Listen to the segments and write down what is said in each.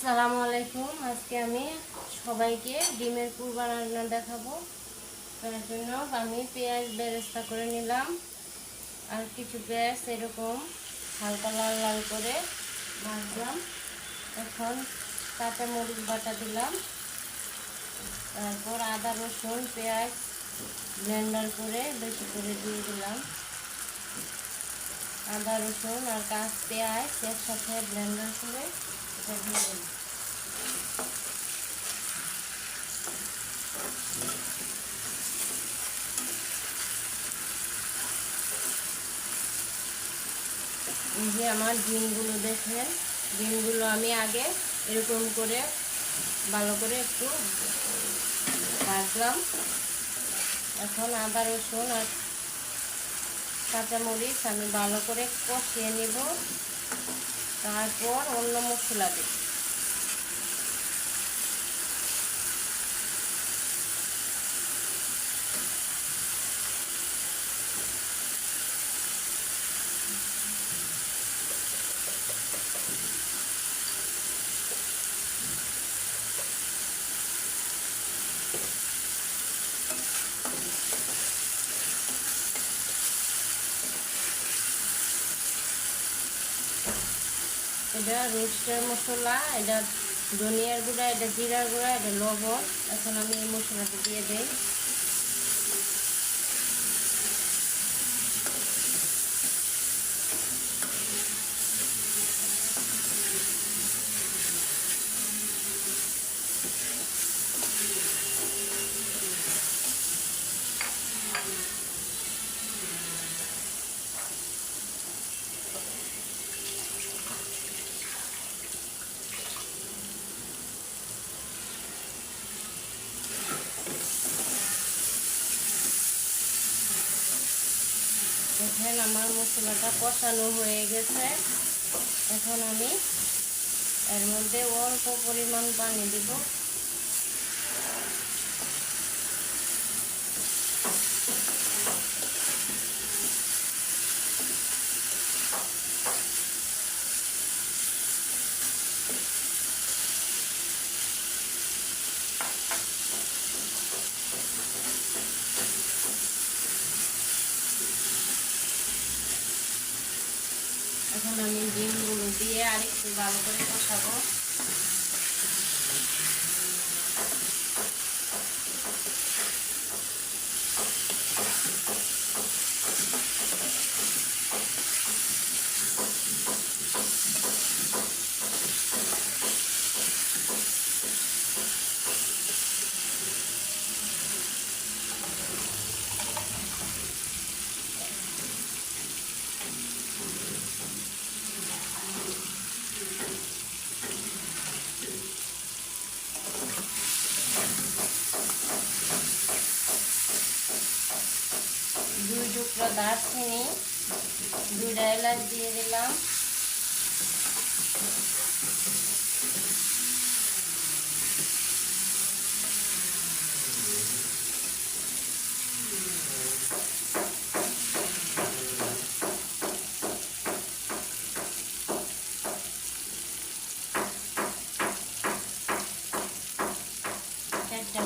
আসসালামু আলাইকুম। আজকে আমি সবাইকে ডিমের কুরবা রান্না দেখাবো। তার জন্য আমি পেঁয়াজ বেরেস্তা করে নিলাম। আর কিছু পেঁয়াজ এরকম হালকা লাল লাল করে ভাজলাম। এখন কাঁচা মরিচ বাটা দিলাম। তারপর আদা, রসুন, পেঁয়াজ ব্লেন্ডার করে বেশি করে দিয়ে দিলাম। আদা, রসুন আর কাঁচ পেঁয়াজ একসাথে ব্লেন্ডার করে যে আমার ডিমগুলো দেখেন, ডিমগুলো আমি আগে এরকম করে ভালো করে একটু ভাজলাম। এখন আদা, রসুন আর কাঁচামরিচ আমি ভালো করে কষিয়ে নেব। তারপর অন্য মশলা দেব এটা রোস্টের মশলা, এটা ধনিয়ার গুঁড়া, এটা জিরার গুঁড়া, এটা লবণ। এখন আমি এই মশলাটা দিয়ে দিই। দেখেন আমার মশলাটা কষানো হয়ে গেছে। এখন আমি এর মধ্যে অল্প পরিমাণ পানি দিব। এখন আমি ডিমগুলো দিয়ে আরেকটু ভালো করে কষাবো দুই টুকরো দারচিনি দুইটা এলাচ দিয়ে দিলাম।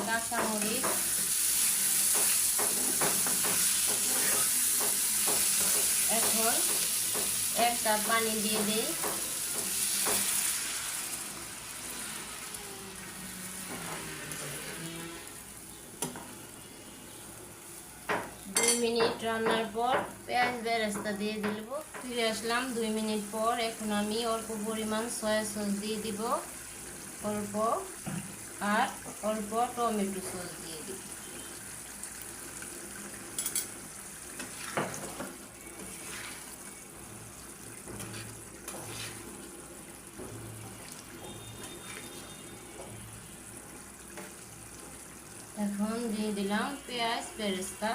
কাঁচামরিচ এখন এক কাপ পানি দিয়ে দুই। মিনিট রান্নার পর পেঁয়াজ বেরেস্তা দিয়ে দিব ফিরে আসলাম দুই মিনিট পর। এখন আমি অল্প পরিমাণ সয়া সস দিয়ে দিব। অল্প আর অল্প টমেটো সস দিয়ে দিব। এখন দিয়ে দিলাম পেঁয়াজ বেরেস্তা।